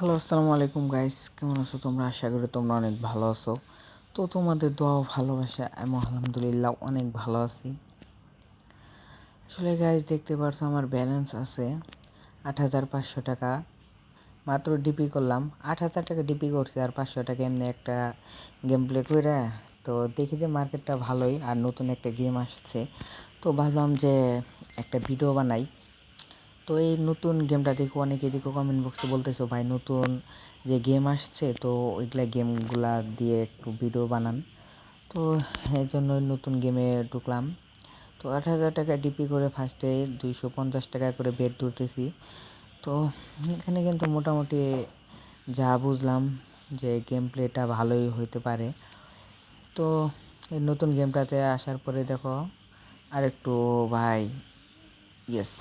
Hello, আসসালামু আলাইকুম guys. কেমন আছো তোমরা? আশা করি তোমরা অনেক ভালো আছো। তো তোমাদের দোয়া ও ভালোবাসা, আমি আলহামদুলিল্লাহ অনেক ভালো আছি। আসলে গাইস, দেখতে পারছ আমার ব্যালেন্স আছে আট হাজার পাঁচশো টাকা। মাত্র ডিপি করলাম। আট হাজার টাকা ডিপি করছি আর পাঁচশো টাকা এমনি একটা গেম প্লে করে তো দেখি যে মার্কেটটা ভালোই আর নতুন একটা গেম আসছে। তো ভাবলাম যে একটা ভিডিও বানাই। তো এই নতুন গেমটা দেখো, অনেকে দেখো কমেন্ট বক্সে বলতেছো, ভাই, নতুন যে গেম আসছে, তো ওইগুলা গেমগুলা দিয়ে একটু ভিডিও বানান। তো এই জন্য নতুন গেমে ঢুকলাম। তো আট হাজার টাকা ডিপি করে ফার্স্টে দুইশো পঞ্চাশ টাকা করে বেড ধরতেছি। তো এখানে কিন্তু মোটামুটি যা বুঝলাম যে গেম প্লেটা ভালোই হইতে পারে। তো এই নতুন গেমটাতে আসার পরে দেখো আর একটু ভাই ইয়েস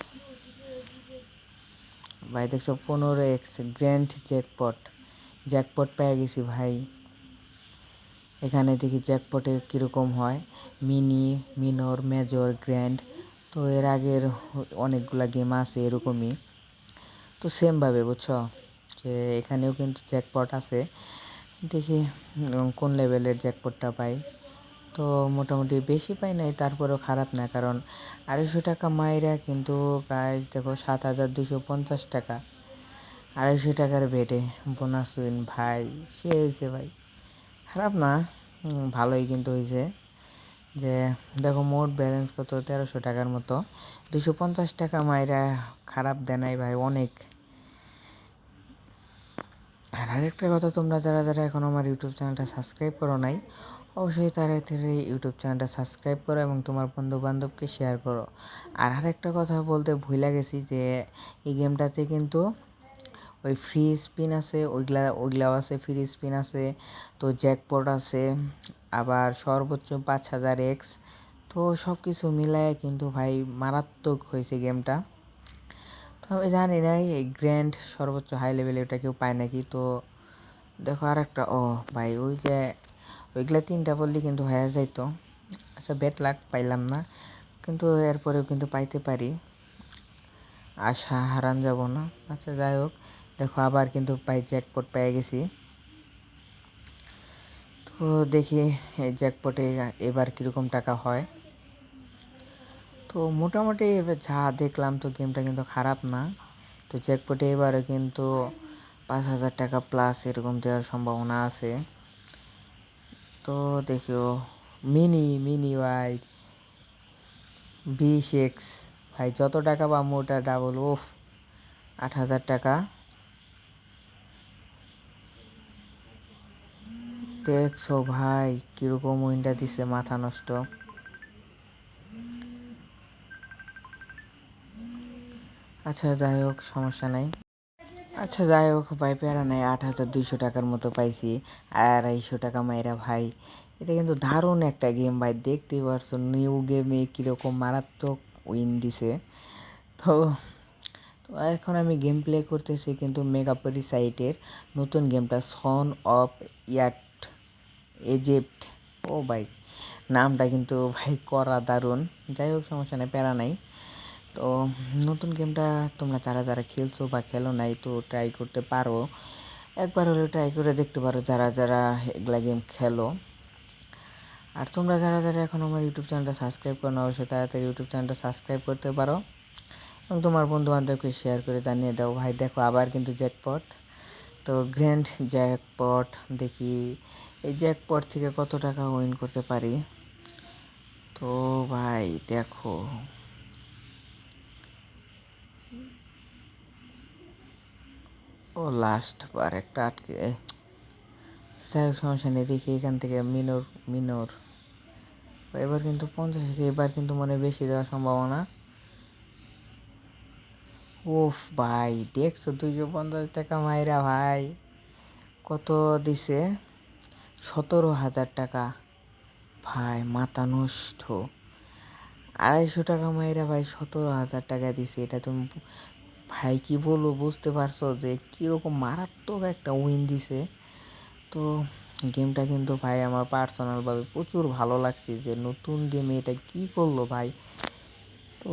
ভাই, দেখছ, পনেরো এক্স গ্র্যান্ড জ্যাকপট জ্যাকপট পেয়ে গেছি ভাই। এখানে দেখি জ্যাকপটে কীরকম হয়। মিনি মিনর মেজর গ্র্যান্ড তো এর আগের অনেকগুলা গেম আছে এরকমই। তো সেমভাবে বুঝছ? যে এখানেও কিন্তু জ্যাকপট আছে। দেখি কোন লেভেলের জ্যাকপটটা পাই। তো মোটামুটি বেশি পাই নাই, তারপরেও খারাপ না। কারণ আড়াইশো টাকা মাইরা কিন্তু গাছ দেখো সাত হাজার দুশো পঞ্চাশ টাকা। আড়াইশো টাকার বেটে বোনাস উইন ভাই, সে হয়েছে ভাই। খারাপ না ভালোই কিন্তু হয়েছে। যে দেখো মোট ব্যালেন্স কত? তেরোশো টাকার মতো। দুশো পঞ্চাশ টাকা মাইরা খারাপ দেয় নাই ভাই, অনেক। আর আরেকটা কথা, তোমরা যারা যারা এখন আমার ইউটিউব চ্যানেলটা সাবস্ক্রাইব করো নাই অবশ্যই তাড়াতাড়ি ইউটিউব চ্যানেলটা সাবস্ক্রাইব করো এবং তোমার বন্ধু বান্ধবকে শেয়ার করো। আর আরেকটা কথা বলতে ভুলে গেছি যে এই গেমটাতে কিন্তু ওই ফ্রি স্পিন আছে, ওইগুলা, ওইগুলাও আছে, ফ্রি স্পিন আছে, তো জ্যাকপট আছে, আবার সর্বোচ্চ পাঁচ হাজার এক্স, তো সব কিছু মিলায় কিন্তু ভাই মারাত্মক হয়েছে গেমটা। তো আমি জানি না, এই গ্র্যান্ড সর্বোচ্চ হাই লেভেলে ওটা কেউ পায় নাকি, তো দেখো আর একটা ও ভাই ওই যে ওইগুলা তিনটা বললে কিন্তু হয়ে যাইতো। আচ্ছা ব্যাট লাগ পাইলাম না। কিন্তু এরপরেও কিন্তু পাইতে পারি। আশা হারান যাব না। আচ্ছা যাই হোক। দেখো, আবার কিন্তু পাই জ্যাকপট পেয়ে গেছি। তো দেখি এই জ্যাকপটে এবার কীরকম টাকা হয়। তো মোটামুটি যা দেখলাম, তো গেমটা কিন্তু খারাপ না। তো জ্যাকপটে এবারে কিন্তু পাঁচ হাজার টাকা প্লাস এরকম দেওয়ার সম্ভাবনা আছে। তো দেখিও মিনি মিনি ভাই বিশ এক্স ভাই যত টাকা পাবো ওটা ডাবল ওফ আট হাজার টাকা। দেখছ ভাই কীরকম উইন্ডা দিছে, মাথা নষ্ট। আচ্ছা যাই হোক, সমস্যা নাই। আচ্ছা যাই হোক ভাই, প্যারা নাই, আট হাজার দুইশো টাকার মতো পাইছি আড়াইশো টাকা মাইরা ভাই। এটা কিন্তু দারুণ একটা গেম ভাই দেখতেই পারছ নিউ গেমে কীরকম মারাত্মক উইন দিছে। তো তো এখন আমি গেম প্লে করতেছি কিন্তু মেগাপরি সাইটের নতুন গেমটা সন অফ ইয়াট এজিপ্ট ও ভাই, নামটা কিন্তু ভাই করা দারুণ। যাই হোক সমস্যা নেই, প্যারা নাই। তো নতুন গেমটা তোমরা যারা যারা খেলছো বা খেলো নাই, তো ট্রাই করতে পারো। একবার হলেও ট্রাই করে দেখতে পারো যারা যারা এগুলা গেম খেলো। আর তোমরা যারা যারা এখন আমার ইউটিউব চ্যানেলটা সাবস্ক্রাইব করো না, অবশ্যই তাড়াতাড়ি ইউটিউব চ্যানেলটা সাবস্ক্রাইব করতে পারো। এবং তোমার বন্ধু বান্ধবকে শেয়ার করে জানিয়ে দাও, ভাই, দেখো আবার কিন্তু জ্যাকপট তো গ্র্যান্ড জ্যাকপট দেখি এই জ্যাকপট থেকে কত টাকা উইন করতে পারি। তো ভাই, দেখো। ও লাস্ট বার একটা আটকে যাই সমস্যা নেই, দেখি এখান থেকে মিনোর মিনোর। এবার কিন্তু পঞ্চাশ এবার কিন্তু মনে বেশি দেওয়ার সম্ভাবনা। ওফ ভাই, দেখছ, দুইশো পঞ্চাশ টাকা মাইরা ভাই। কত দিছে? সতেরো হাজার টাকা। ভাই, মাথা নষ্ট। আড়াইশো টাকা মাইরা ভাই, সতেরো হাজার টাকা দিছে। এটা তুমি ভাই, কি বলব, বুঝতে পারছ যে কীরকম মারাত্মক একটা উইন দিছে। তো গেমটা কিন্তু ভাই আমার পার্সোনালভাবে প্রচুর ভালো লাগছে যে নতুন গেমে এটা কি করল ভাই। তো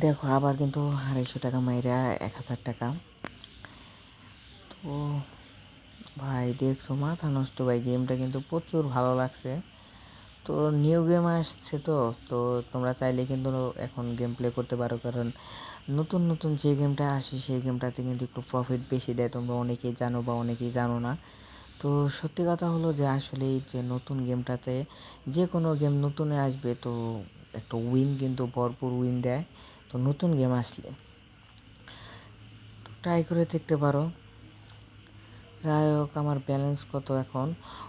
দেখো, আবার কিন্তু আড়াইশো টাকা মাইরা এক হাজার টাকা। তো ভাই, দেখছ, মাথা নষ্ট ভাই গেমটা কিন্তু প্রচুর ভালো লাগছে। তো নিউ গেম আসছে তো তো তোমরা চাইলে কিন্তু এখন গেম প্লে করতে পারো। কারণ নতুন নতুন যে গেমটা আসে, সেই গেমটাতে কিন্তু একটু প্রফিট বেশি দেয়। তোমরা অনেকেই জানো বা অনেকেই জানো না। তো সত্যি কথা হলো যে আসলে যে নতুন গেমটাতে যে কোনো গেম নতুনে আসবে, তো একটা উইন কিন্তু ভরপুর উইন দেয়। তো নতুন গেম আসলে। ট্রাই করে দেখতে পারো। যাই হোক, আমার ব্যালেন্স কত এখন?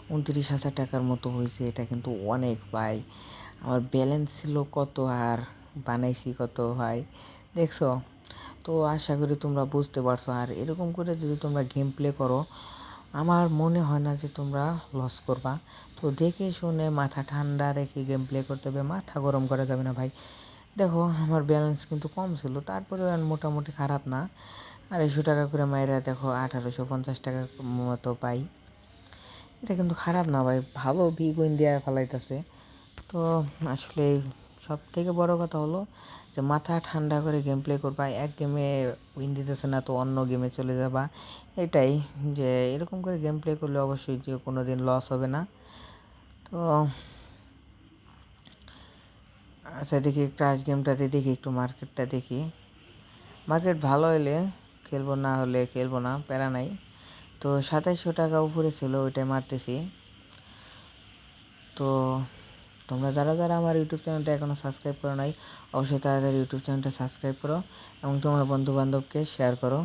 উনত্রিশ হাজার টাকার মতো হয়েছে, এটা কিন্তু অনেক ভাই। আমার ব্যালেন্স ছিল কত আর বানাইছি কত ভাই? দেখছ? তো আশা করি তোমরা বুঝতে পারছ। আর এরকম করে যদি তোমরা গেম প্লে করো, আমার মনে হয় না যে তোমরা লস করবা। তো দেখে শুনে মাথা ঠান্ডা রেখে গেম প্লে করতে হবে, মাথা গরম করা যাবে না ভাই। দেখো, আমার ব্যালেন্স কিন্তু কম ছিল, তারপরেও আর মোটামুটি খারাপ না। আড়াইশো টাকা করে মায়েরা দেখো আঠারোশো পঞ্চাশ টাকা মতো পাই। এটা কিন্তু খারাপ না ভাই, ভালো ভিগ উইন দেওয়া ফেলাইতেছে। তো আসলে সব থেকে বড় কথা হলো যে মাথা ঠান্ডা করে গেম প্লে করবা, এক গেমে উইন দিতেছে না তো অন্য গেমে চলে যাবা। এটাই যে এরকম করে গেম প্লে করলে অবশ্যই যে কোনো দিন লস হবে না। তো আচ্ছা দেখি ক্রাশ গেমটাতে দেখি, একটু মার্কেটটা দেখি। মার্কেট ভালো হলে খেলব না হলে খেলব না, প্যারা নাই। তো সাতাইশশো টাকা উপরে ছিল, ওইটাই মারতেছি। তো তোমরা যারা যারা আমার ইউটিউব চ্যানেলটা এখনও সাবস্ক্রাইব করো নাই, অবশ্যই তাড়াতাড়ি ইউটিউব চ্যানেলটা সাবস্ক্রাইব করো এবং তোমার বন্ধুবান্ধবকে শেয়ার করো।